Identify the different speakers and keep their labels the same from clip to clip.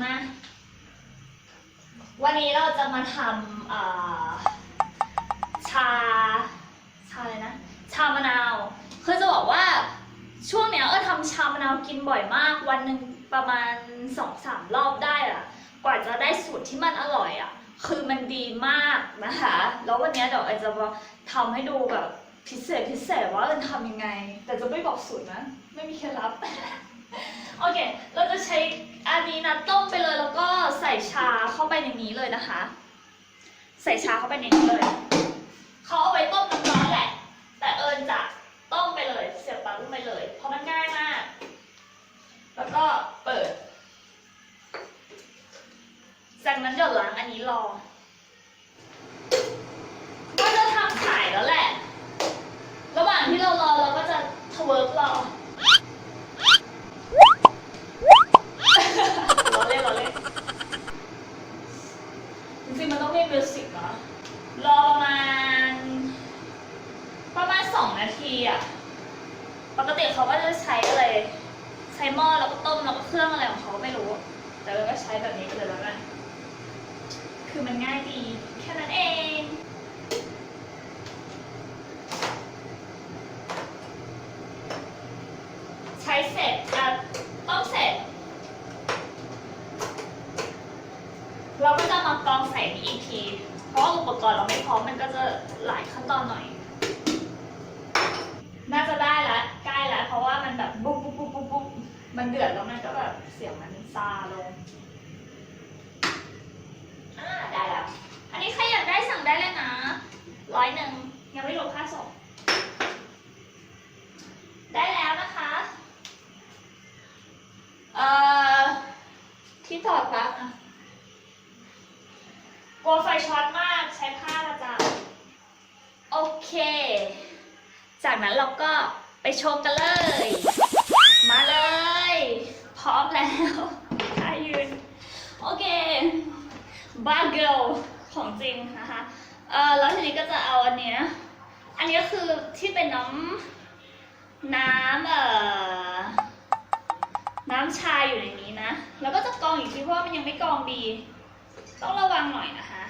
Speaker 1: มา วันนี้เราจะมาทำชา ชาอะไรนะ ชามะนาวคือจะบอกว่าช่วงเนี้ยเออทำชามะนาวกินบ่อยมาก วันหนึ่งประมาณสองสามรอบได้อะกว่าจะได้สูตรที่มันอร่อยอะคือมันดีมากนะคะ แล้ววันนี้เดี๋ยวเออจะมาทำให้ดูแบบพิเศษพิเศษว่าเออทำยังไง แต่จะไม่บอกสูตรนะ ไม่มีเคล็ดลับ โอเค เราจะใช้อันนี้นะต้มไปเลยแล้วก็ใส่ชาเข้าไปในนี้เลยนะคะ ใส่ชาเข้าไปในนี้เลย เขาเอาไว้ต้มน้ำร้อนแหละ แต่เอิญจะต้มไปเลย เสียบปลั๊กลงไปเลย เพราะมันง่ายมาก แล้วก็เปิด จากนั้นเดี๋ยวล้างอันนี้รอก็จะทำขายแล้วแหละ ระหว่างที่เรารอเราก็จะทเวิร์กรอ ล้อเล่นล้อเล่นจริงๆมันต้องมีมิวสิกเนาะรอประมาณ ประมาณสองนาทีอะปกติเขาก็จะใช้อะไร ใช้ หม้อแล้วก็ต้มแล้วก็เครื่องอะไรของเขาไม่รู้ แต่เราก็ใช้แบบนี้ไปเลยแล้วกันคือมันง่ายดีแค่นั้นเองใช้เสร็จอะต้มเสร็จ เราก็จะมากรองใส่นี้อีกที เพราะอุปกรณ์เราไม่พร้อมมันก็จะหลายขั้นตอนหน่อย น่าจะได้ละใกล้ล้วเพราะว่ามันแบบบุ๊บบุ๊บบุ๊บบุ๊บบุ๊บ มันเดือดแล้วมันก็แบบเสียงมันซาลง อ่าได้แล้ว อันนี้ใครอยากได้สั่งได้เลยนะร้อยหนึ่งยังไม่รวมค่าส่ง ได้แล้วนะคะ เอ่อ ที่ถอดปลั๊กอะกลัวไฟช็อตมากใช้ผ้าละจ้ะโอเค จากนั้นเราก็ไปชมกันเลยมาเลย พร้อมแล้วท่ายืน โอเคบาเกลของจริงนะคะ เออแล้วทีนี้ก็จะเอาอันเนี้ย อันนี้คือที่เป็นน้ำน้ำเอ่อ น้ำชาอยู่ในนี้นะ แล้วก็จะกรองอีกทีเพราะว่ามันยังไม่กรองดี ต้องระวังหน่อยนะคะ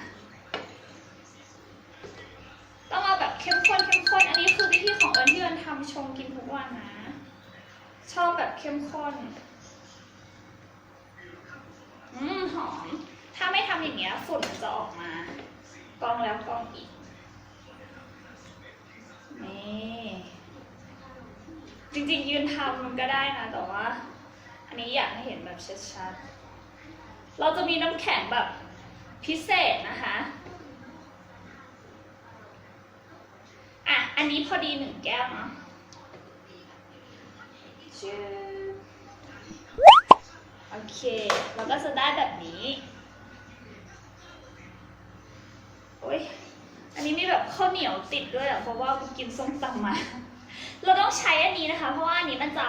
Speaker 1: ต้องเอาแบบเข้มข้นเข้มข้น อันนี้คือวิธีของเอิญที่เอิญทำชงกินทุกวันนะ ชอบแบบเข้มข้น อม ถ้าไม่ทำอย่างเงี้ยฝุ่นมันจะออกมากองแล้วกองอีก นี่ จริงๆยืนทำมันก็ได้นะ แต่ว่า อันนี้อยากให้เห็นแบบชัดๆ เราจะมีน้ำแข็งแบบพิเศษนะคะอะอันนี้พอดีหนึ่งแก้วเนาะชื่อ โอเค เราก็จะได้แบบนี้ โอ้ย อันนี้มีแบบข้าวเหนียวติดด้วยอะ เพราะว่ากินส้มตำมา เราต้องใช้อันนี้นะคะ เพราะว่าอันนี้มันจะ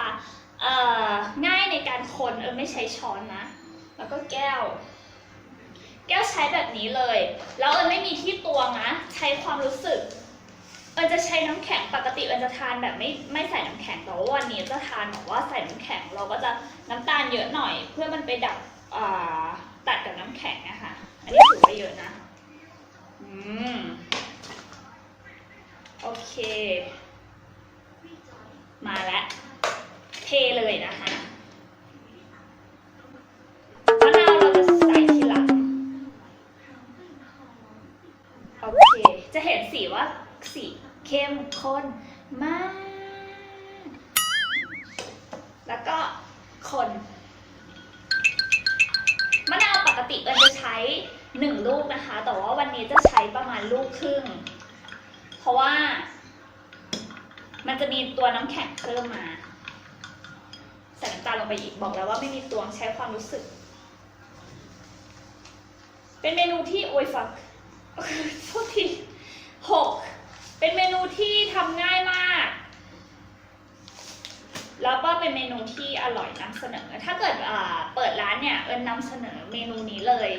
Speaker 1: เอ่อง่ายในการคนเออไม่ใช้ช้อนนะ แล้วก็แก้ว แก้วใช้แบบนี้เลย แล้วเออไม่มีที่ตวงนะ ใช้ความรู้สึก เอิญจะใช้น้ำแข็งปกติเอิญจะทานแบบไม่ไม่ใส่น้ำแข็งแต่ว่าวันนี้จะทานแบบว่าใส่น้ำแข็งเราก็จะน้ำตาลเยอะหน่อย เพื่อมันไปดับอ่าตัดกับน้ำแข็งนะคะอันนี้ถือว่าเยอะนะอืมโอเค มาแล้วเทเลยนะคะมะนาวเราจะใส่ทีหลังโอเคจะเห็นสีว่า เข้มข้นมาก แล้วก็คนมะนาวปกติเอิญจะใช้หนึ่งลูกนะคะ แต่ว่าวันนี้จะใช้ประมาณลูกครึ่ง เพราะว่า มันจะมีตัวน้ำแข็งเพิ่มมาใส่น้ำตาลลงไปอีกบอกแล้วว่าไม่มีตวงใช้ความรู้สึก เป็นเมนูที่โอยฟัก โทษทีหกเป็นเมนูที่ทำง่ายมาก แล้วก็เป็นเมนูที่อร่อยนำเสนอ ถ้าเกิดเปิดร้านเนี่ย เอิญนำเสนอเมนูนี้เลย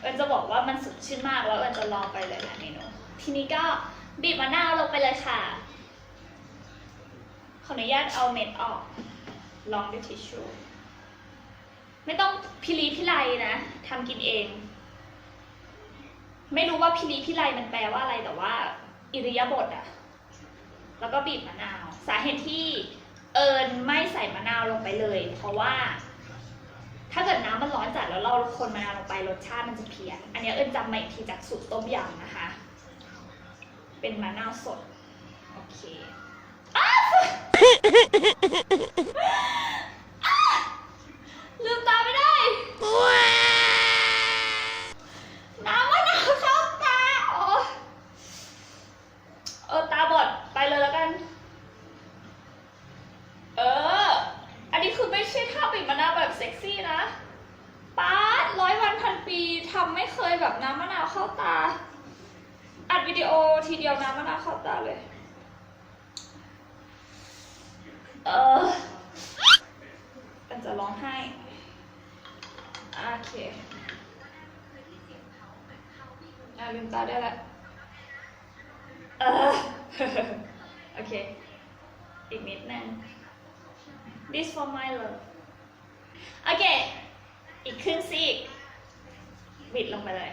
Speaker 1: เอิญจะบอกว่ามันสดชื่นมากแล้วเอิญจะลองไปหลายๆเมนู ทีนี้ก็บีบมะนาวลงไปเลยค่ะ ขออนุญาตเอาเม็ดออก ลองด้วยทิชชู่ ไม่ต้องพิลีพิไลนะทำกินเองไม่รู้ว่าพิลีพิไลมันแปลว่าอะไรแต่ว่า อิริยาบถอะแล้วก็บีบมะนาว สาเหตุที่เอิญไม่ใส่มะนาวลงไปเลย เพราะว่า ถ้าเกิดน้ำมันร้อนจัดแล้วเราคนมะนาวลงไปรสชาติมันจะเพี้ยน อันนี้เอิญจำมาอีกทีจากสูตรต้มยำนะคะ เป็นมะนาวสด โอเคอ้าวอ้าวลืมตาไม่ได้ น้ำมะนาวเข้าตาโอ้เออตาบอดไปเลยแล้วกัน เออ อันนี้คือไม่ใช่ท่าปิดมะนาวแบบเซ็กซี่นะป้าดร้อยวันพันปีทำไม่เคยแบบน้ำมะนาวเข้าตา อัดวิดีโอทีเดียวน้ำมะนาวเข้าตาเลย เออกันจะร้องไห้ โอเคอะลืมตาได้แล้วเออโอเค อีกนิดนึง this for my love โอเค อีกครึ่งซีก บิดลงไปเลย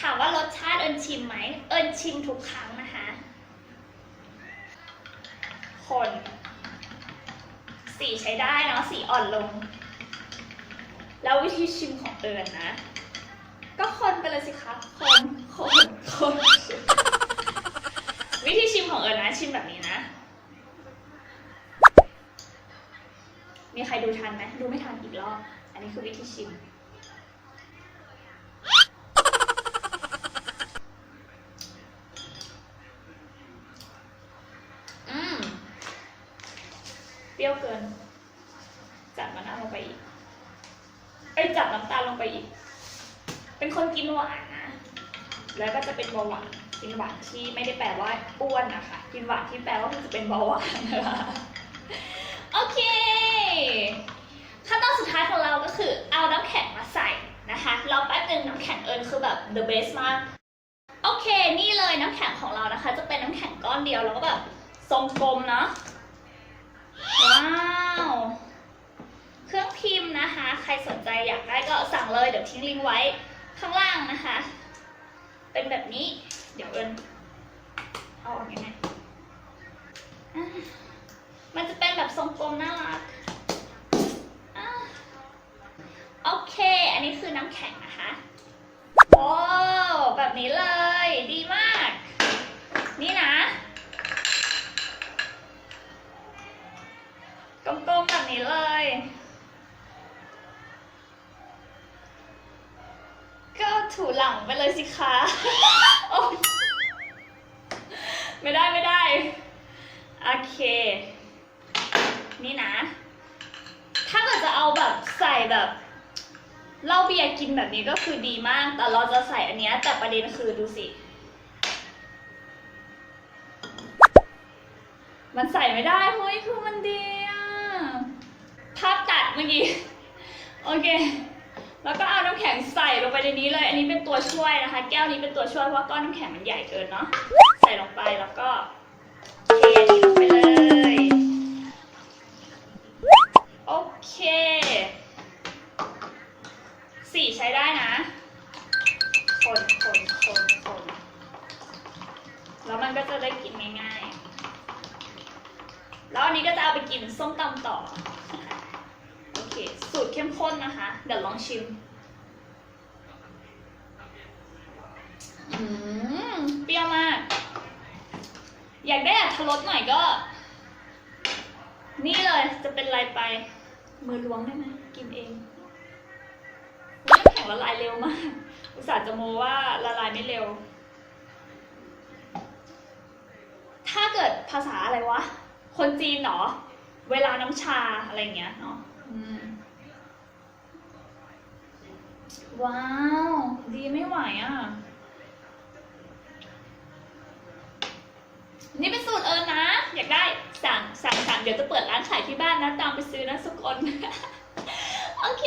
Speaker 1: ถามว่ารสชาติเอิญชิมไหม เอิญชิมทุกครั้งนะคะ คนสีใช้ได้เนาะสีอ่อนลง แล้ววิธีชิมของเอิญนะก็คนไปเลยสิคะคนคนคนวิธีชิมของเอิญนะ ชิมแบบนี้นะ มีใครดูทันไหมดูไม่ทันอีกรอบ อันนี้คือวิธีชิม อืม เปรี้ยวเกิน จัดมะนาวลงไปอีก เอ้ย จัดน้ำตาลลงไปอีก เป็นคนกินหวานนะ แล้วก็จะเป็นเบาหวาน กินหวานที่ไม่ได้แปลว่าอ้วนนะคะ กินหวานที่แปลว่ามันจะเป็นเบาหวานนะคะโอเค ขั้นตอนสุดท้ายของเราก็คือเอาน้ำแข็งมาใส่นะคะ เรอแป๊บนึงน้ำแข็งเอิญคือแบบ the best มาก โอเค นี่เลยน้ำแข็งของเรานะคะ จะเป็นน้ำแข็งก้อนเดียวแล้วก็แบบทรงกลมเนาะ ว้าว เครื่องพิมพ์นะคะ ใครสนใจอยากได้ก็สั่งเลย เดี๋ยวทิ้งลิงก์ไว้ข้างล่างนะคะ เป็นแบบนี้ เดี๋ยวเอิญเอาออกยังไงมันจะเป็นแบบทรงกลมน่ารักโอเค อันนี้คือน้ำแข็งนะคะโอ้แบบนี้เลย ดีมาก นี่นะ กลมๆแบบนี้เลย ก็ ถูหลังไปเลยสิคะโอ๊ยไม่ได้ไม่ได้ โอเค นี่นะ ถ้าเกิดจะเอาแบบใส่แบบเหล้าเบียร์กินแบบนี้ก็คือดีมาก แต่เราจะใส่อันเนี้ย แต่ประเด็นคือดูสิ มันใส่ไม่ได้เฮ้ยคือมันดีอะภาพตัดเมื่อกี้ โอเค แล้วก็เอาน้ำแข็งใส่ลงไปในนี้เลย อันนี้เป็นตัวช่วยนะคะ แก้วนี้เป็นตัวช่วยเพราะก้อนน้ำแข็งมันใหญ่เกินเนาะ ใส่ลงไปแล้วก็เทอันนี้ลงไปเลย โอเค สีใช้ได้นะ คนคนคนคนแล้วมันก็จะได้กินง่ายๆ แล้วอันนี้ก็จะเอาไปกินส้มตำต่อนะคะ เข้มข้นนะคะ เดี๋ยวลองชิม อืม เปรี้ยวมาก อยากได้อัตรสหน่อยก็ นี่เลยจะเป็นไรไป มือล้วงได้ไหมกินเองน้ำแข็งละลายเร็วมาก อุตส่าห์จะโมว่าละลายไม่เร็ว ถ้าเกิดภาษาอะไรวะ คนจีนเหรอ เวลาน้ำชาอะไรเงี้ยเนาะ อืม ว้าว ดีไม่ไหวอะ นี่เป็นสูตรเอิญนะ อยากได้สั่งสั่งสั่งเดี๋ยวจะเปิดร้านขายที่บ้านนะ ตามไปซื้อนะสุกอน โอเค